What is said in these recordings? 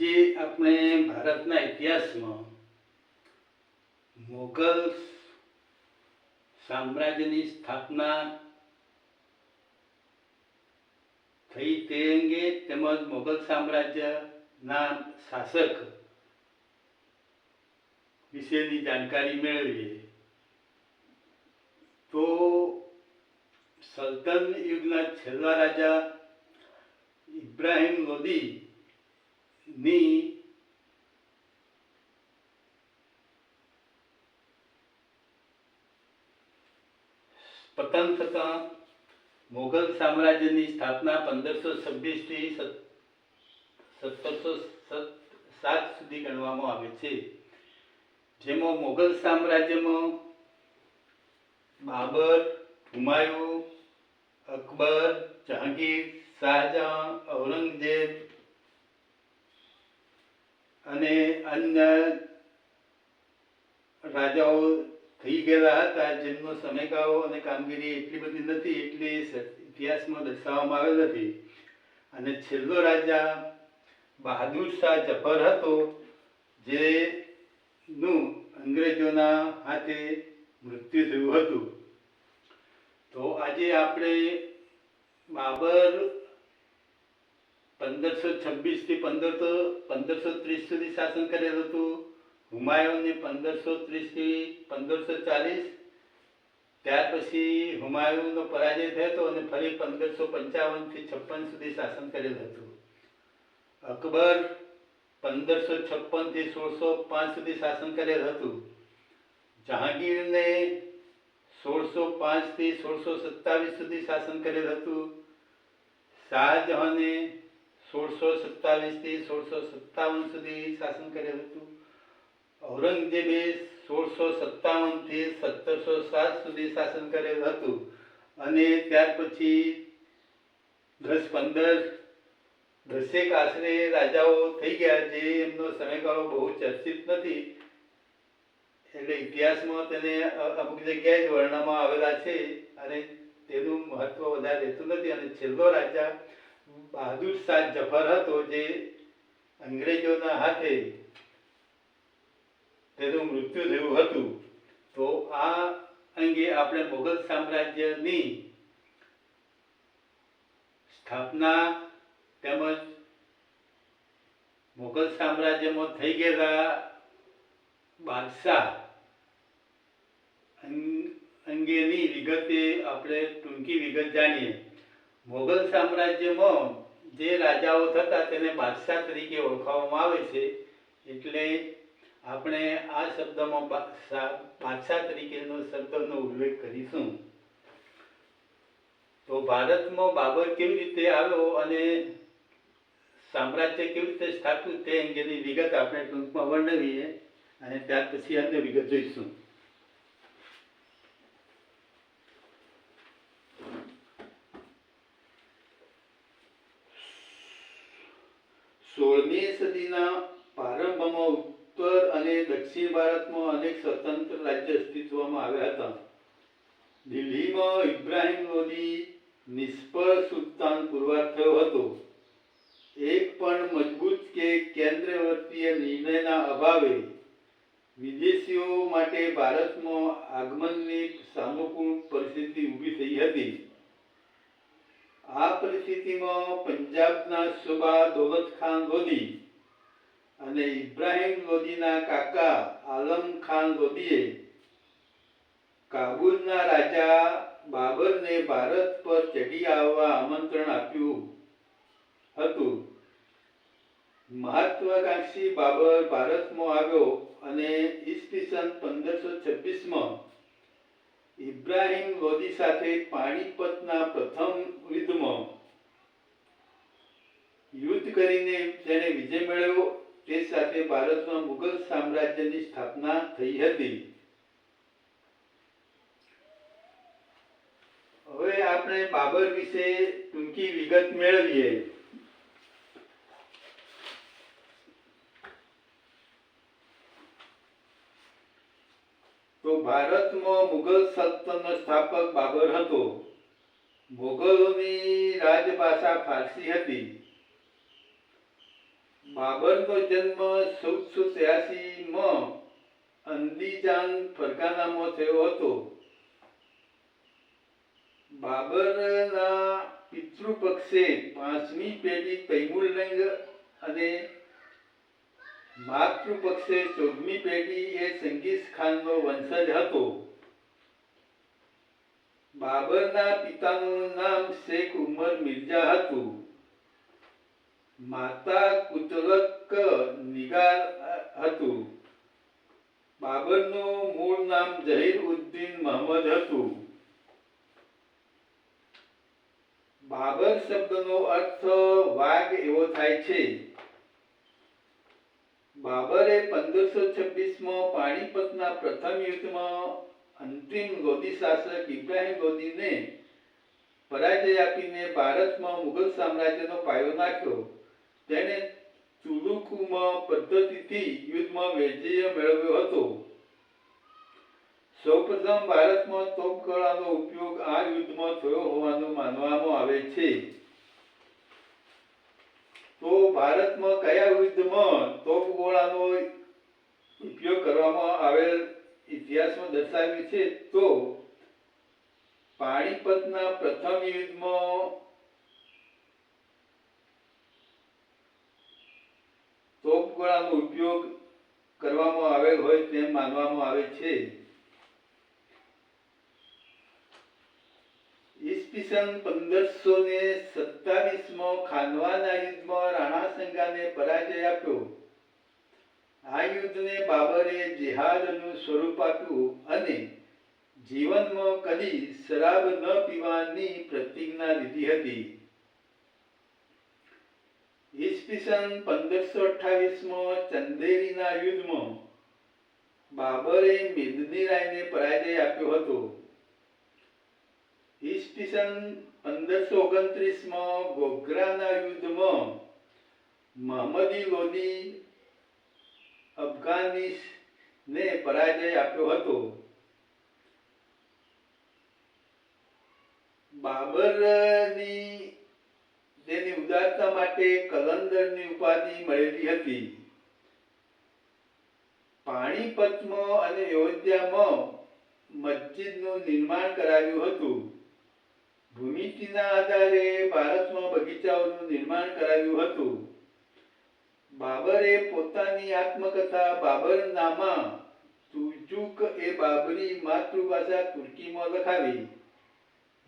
આજે આપણે ભારતના ઇતિહાસમાં મોગલ સામ્રાજ્યની સ્થાપના થઈ તે અંગે તેમજ મોગલ સામ્રાજ્યના શાસક વિશેની જાણકારી મેળવીએ, તો સલ્તન યુગના છેલ્લા રાજા ઇબ્રાહિમ લોદી ની પતન થતા સામ્રાજ્યની સ્થાપના પંદરસો છવ્વીસથી સત્તરસો સાત સુધી ગણવામાં આવે છે. જેમાં મોગલ સામ્રાજ્યમાં બાબર, હુમાયુ, અકબર, જહાંગીર, શાહજહાં, ઔરંગઝેબ અને અન્ય રાજાઓ થઈ ગયેલા હતા, જેમનો સમયગાળો અને કામગીરી એટલી બધી નથી, એટલી ઇતિહાસમાં દર્શાવવામાં આવેલ નથી. અને છેલ્લો રાજા બહાદુર શાહ જફર હતો જે નું અંગ્રેજોના હાથે મૃત્યુ થયું હતું. તો આજે આપણે બાબર પંદરસો છવ્વીસથી પંદરસો પંદરસો ત્રીસ સુધી શાસન કરેલું હતું હુમાયુને પંદરસો ત્રીસથી પંદરસો ચાલીસ. ત્યાર પછી હુમાયુનો પરાજય થયો હતો અને ફરી પંદરસો પંચાવનથી છપ્પન સુધી શાસન કરેલું હતું અકબર પંદરસો છપ્પનથી સોળસો પાંચ સુધી શાસન કરેલ હતું જહાંગીરને સોળસો પાંચથી સોળસો સત્તાવીસ સુધી શાસન કરેલ હતું શાહજહાને સોળસો સત્તાવીસથી સોળસો સત્તાવન સુધી શાસન કર્યું હતું. ઔરંગઝેબે સોળસો સત્તાવનથી સત્તરસો સાત સુધી શાસન કરેલ હતું અને ત્યાર પછી દસ પંદર દસેક આશરે રાજાઓ થઈ ગયા જે એમનો સમયગાળો બહુ ચર્ચિત નથી. એટલે ઇતિહાસમાં તેને અમુક જગ્યાએ જ વર્ણનમાં આવેલા છે અને તેનું મહત્વ વધારે રહેતું નથી. અને છેલ્લો રાજા બહાદુર શાહ જફર હતો જે અંગ્રેજોના હાથે તેનું મૃત્યુ થયું હતું. તો આ અંગે આપણે મુઘલ સામ્રાજ્યની સ્થાપના તેમજ મુઘલ સામ્રાજ્યમાં થઈ ગયેલા બાદશાહ અંગેની વિગતે આપણે ટૂંકી વિગત જાણીએ. મોગલ સામ્રાજ્યમાં જે રાજાઓ થતા તેને બાદશાહ તરીકે ઓળખાવવામાં આવે છે, એટલે આપણે આ શબ્દમાં બાદશાહ તરીકેનો શબ્દનો ઉલ્લેખ કરીશું. તો ભારતમાં બાબર કેવી રીતે આવ્યો અને સામ્રાજ્ય કેવી રીતે સ્થાપ્યું તે અંગેની વિગત આપણે ટૂંકમાં વર્ણવીએ અને ત્યાર પછી અન્ય વિગત જોઈશું. સોળમી સદીના પ્રારંભમાં ઉત્તર અને દક્ષિણ ભારતમાં અનેક સ્વતંત્ર રાજ્ય અસ્તિત્વમાં આવ્યા હતા. દિલ્હીમાં ઇબ્રાહિમ લોદી નિષ્ફળ સુલતાન પુરવાર થયો હતો. એક પણ મજબૂત કે કેન્દ્રવર્તીય નિર્ણયના અભાવે વિદેશીઓ માટે ભારતમાં આગમનની સાનુકૂળ પરિસ્થિતિ ઊભી થઈ હતી. આ પરિસ્થિતિમાં પંજાબના સુબા દોલતખાન લોધી અને ઇબ્રાહિમ લોધીના કાકા આલમ ખાન લોધીએ કાબુલના રાજા બાબરને ભારત પર ચઢી આવવા આમંત્રણ આપ્યું હતું. મહત્વાકાંક્ષી બાબર ભારતમાં આવ્યો અને ઈસવીસન પંદરસો છવ્વીસમાં ઇબ્રાહિમ લોદી સાથે પાણીપતના પ્રથમ યુદ્ધમાં યુદ્ધ કરીને તેણે વિજય મેળવ્યો, તે સાથે ભારતમાં મુઘલ સામ્રાજ્યની સ્થાપના થઈ હતી. હવે આપણે બાબર વિશે ટૂંકી વિગત મેળવીએ. ભારતમાં મુઘલ સલ્તનત સ્થાપક બાબર હતો. મોગલોની રાજભાષા ફારસી હતી. બાબરનો જન્મ ચૌદસો ત્યાસીમાં અંદીજાન ફરગાનામાં થયો હતો. બાબરના પિતૃપક્ષે પાંચમી પેઢી તૈમુરલંગ અને માતૃપક્ષે ચૌદમી પેઢી એ સંગીસ ખાનનો વંશજ હતો. બાબરના પિતાનું નામ શેખ ઉમર મિર્ઝા હતું. માતા કુતલક નિગાર હતું. બાબરનું મૂળ નામ જહીર ઉદ્દીન મહમદ હતું. બાબર શબ્દનો અર્થ વાઘ એવો થાય છે. બાબરે પંદરસો છવ્વીસમાં પાણીપતના પ્રથમ યુદ્ધમાં અંતિમ ગોદી શાસક ઇબ્રાહિમ ગોદીને પરાજય આપીને ભારતમાં મુઘલ સામ્રાજ્યનો પાયો નાખ્યો. તેણે ચુલુકુમાં પદ્ધતિથી યુદ્ધમાં વિજય મેળવ્યો હતો. સૌપ્રથમ ભારતમાં તોપકળાનો ઉપયોગ આ યુદ્ધમાં થયો હોવાનું માનવામાં આવે છે. તો ભારતમાં કયા યુદ્ધમાં તોપગોળાનો ઉપયોગ કરવામાં આવેલ ઇતિહાસમાં દર્શાવ્યું છે? તો પાણીપતના પ્રથમ યુદ્ધમાં તોપગોળાનો ઉપયોગ કરવામાં આવેલ હોય તેમ માનવામાં આવે છે. પ્રતિજ્ઞા લીધી હતી. ઈસવીસન પંદરસો અઠ્ઠાવીસમાં ચંદેરીના યુદ્ધમાં બાબરે મેદની રાયને પરાજય આપ્યો હતો. ઈસવીસન પંદરસો ઓગણત્રીસમાં ગોગરાના યુદ્ધમાં મહમદી લોદી અફઘાનિસને પરાજય આપ્યો હતો. બાબરની તેની ઉદારતા માટે કલંદરની ઉપાધિ મળેલી હતી. પાણીપતમાં અને અયોધ્યામાં મસ્જિદનું નિર્માણ કરાવ્યું હતું. ભૂમિતિના આધારે ભારતમાં બગીચાઓનું નિર્માણ કરાવ્યું હતું. બાબરે પોતાની આત્મકથા બાબરનામા તુજુક એ બાબરી માતૃભાષા તુર્કીમાં લખાવી,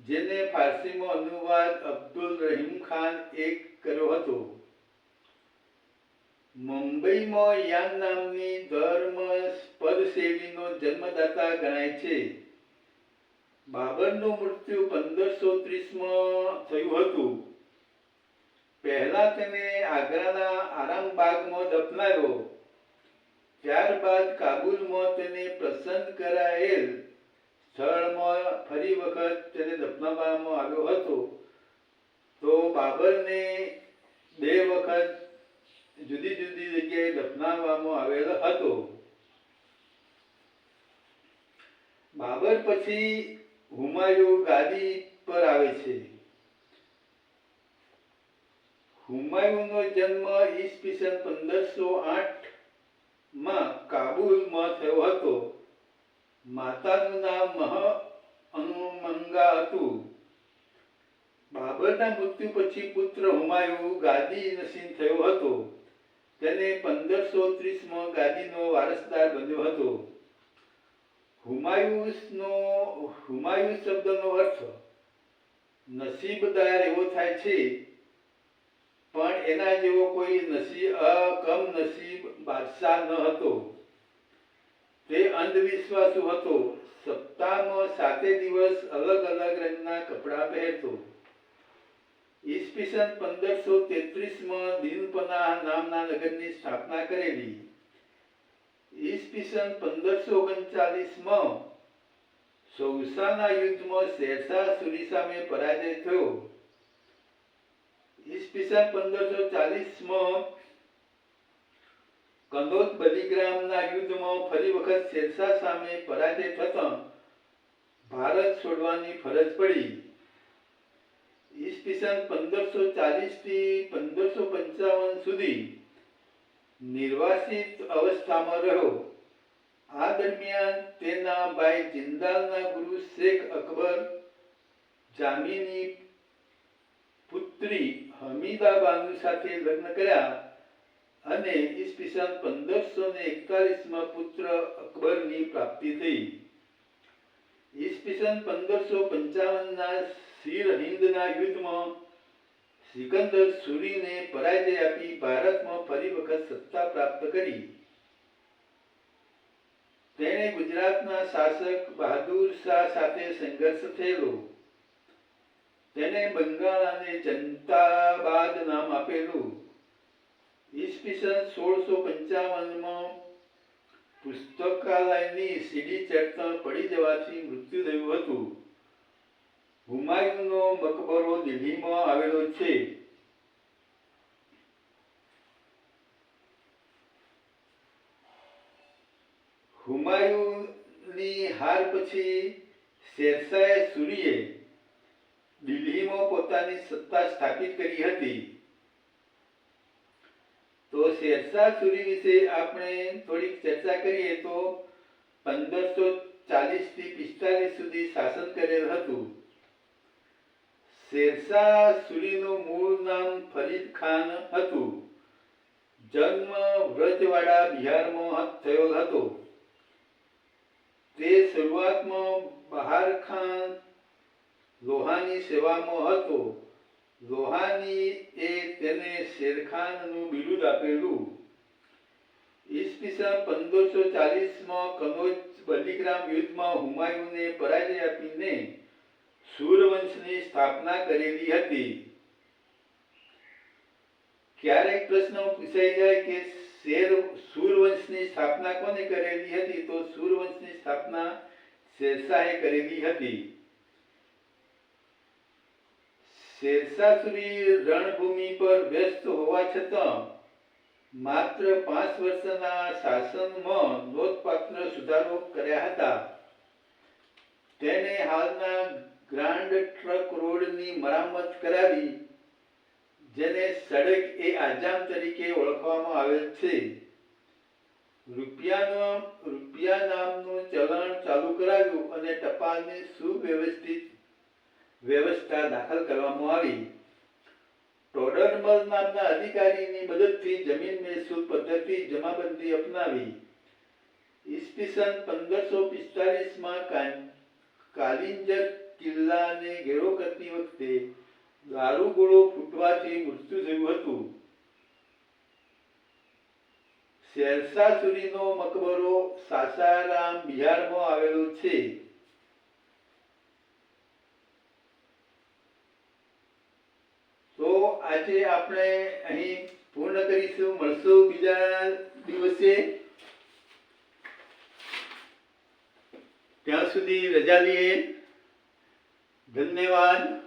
જેને ફારસીમાં અનુવાદ અબ્દુલ રહીમ ખાન એક કર્યો હતો. મુંબઈમાં યાન નામની ધર્મ પદસેવીનો જન્મદાતા ગણાય છે. બાબરનું મૃત્યુ પંદરસો ત્રીસમાં થયું હતું. પહેલા તેને આગ્રાના આરામબાગમાં દફનાવ્યો ત્યારબાદ કાબુલમાં તેને પ્રસન્ન કરાયેલ સ્થળમાં ફરી વખત તેને દફનાવવામાં આવ્યો હતો. તો બાબરને બે વખત જુદી જુદી જગ્યાએ દફનાવવામાં આવેલો હતો. બાબર પછી હુમાયુ ગાદી પર આવે છે. હુમાયુનો જન્મ ઈસવીસન પંદરસો આઠમાં કાબુલમાં થયો હતો. માતાનું નામ મહ અનુમંગા હતું. બાબરના મૃત્યુ પછી પુત્ર હુમાયુ ગાદી નસીન થયો હતો. તેને પંદરસો ત્રીસમાં ગાદીનો વારસદાર બન્યો હતો. હુમાયુસનો, હુમાયુસ શબ્દનો અર્થ નસીબદાર એવો થાય છે, પણ એના જેવો કોઈ નસીબ કમ નસીબ બાદશાહ ન હતો. તે અંધવિશ્વાસુ હતો. સપ્તાહમાં સાતે દિવસ અલગ અલગ રંગના કપડાં પહેરતો. ઈસવીસન પંદરસો તેત્રીસમાં દિનપના નામના નગરની સ્થાપના કરેલી. ઈસવીસન પંદરસો યુદ્ધમાં ફરી વખત શેરશાહ સામે પરાજય થતાં ભારત છોડવાની ફરજ પડી. ઈસવીસન પંદરસો ચાલીસથી પંદરસો પંચાવન સુધી નિર્વાસિત અવસ્થામાં રહ્યો આ દરમિયાન તેના ભાઈ જિંદાલના ગુરુ શેખ અકબર, જામીની પુત્રી હમીદા બાનુ સાથે લગ્ન કર્યા અને ઈસવીસન પંદરસો ને એકતાલીસમાં પુત્ર અકબરની પ્રાપ્તિ થઈ. ઈસવીસન પંદરસો પંચાવનના સિર હિંદના યુદ્ધમાં સિકંદર સુરીને પરાજય આપી ભારતમાં ફરી વખત કરી. તેણે ગુજરાતના શાસક બહાદુર શાહ સાથે સંઘર્ષ થયેલો. તેને બંગાળ અને જનતાબાદ નામ આપેલું. ઈસવીસન સોળસો પંચાવનમાં પુસ્તકાલયની સીડી ચડતા પડી જવાથી મૃત્યુ થયું હતું. હુમાયુનો મકબરો દિલ્હીમાં આવેલો છે હુમાયુની હાર પછી શેરશાહે સૂરીએ દિલ્હીમાં પોતાની સત્તા સ્થાપિત કરી હતી. તો શેરશાહ સૂરી વિશે આપણે થોડીક ચર્ચા કરીએ તો પંદરસો ચાલીસથી પિસ્તાલીસ સુધી શાસન કરેલ હતું. શેરશાહ સૂરીનું મૂળ નામ ફરીદ ખાન હતું. જન્મ વ્રજવાડા બિહારમાં થયો હતો. તે શરૂઆતમાં બહાર ખાન લોહાની સેવામાં હતો. લોહાની એ તેને શેરખાનનું બિરુદ આપેલું. ઈસવીસન પંદરસો ચાલીસમાં કનોજ બલિગ્રામ યુદ્ધમાં હુમાયુને પરાજય આપીને સૂરવંશની સ્થાપના કરેલી હતી. ક્યારેક પ્રશ્ન પૂછાઈ જાય કે શેર સૂરવંશની સ્થાપના કોને કરેલી હતી? તો સૂરવંશની સ્થાપના શેરશાહે કરેલી હતી. શેરશાહસુરી રણભૂમિ પર વ્યસ્ત હોવા છતાં માત્ર પાંચ વર્ષના શાસનમાં નોંધપાત્ર સુધારો કર્યા હતા. તેને હાલના ગ્રાન્ડ ટ્રક રોડની મરામત કરાવી જેને સડક એ આજામ તરીકે ઓળખવામાં આવે છે. રૂપિયાનો, રૂપિયા નામનું ચલણ ચાલુ કરાવ્યું અને ટપાલની સુવ્યવસ્થિત વ્યવસ્થા દાખલ કરવામાં આવી. ટોડરમલ નામના અધિકારીની મદદથી જમીન મહેસૂલ પદ્ધતિ જમાબંધી અપનાવી. ઈસવીસન પંદરસો પિસ્તાલીસમાં કાલિંજર કિલ્લાને ઘેરો કરતી વખતે દારૂગોળો ફૂટવાથી મૃત્યુ થયું હતું. શેરશાહ મકબરો સાસારામ બિહારમાં આવેલો છે. તો આજે આપણે અહીં પૂર્ણ કરીશું. મળશું બીજા દિવસે. ત્યાં સુધી રજા લઈએ ધન્યવાદ.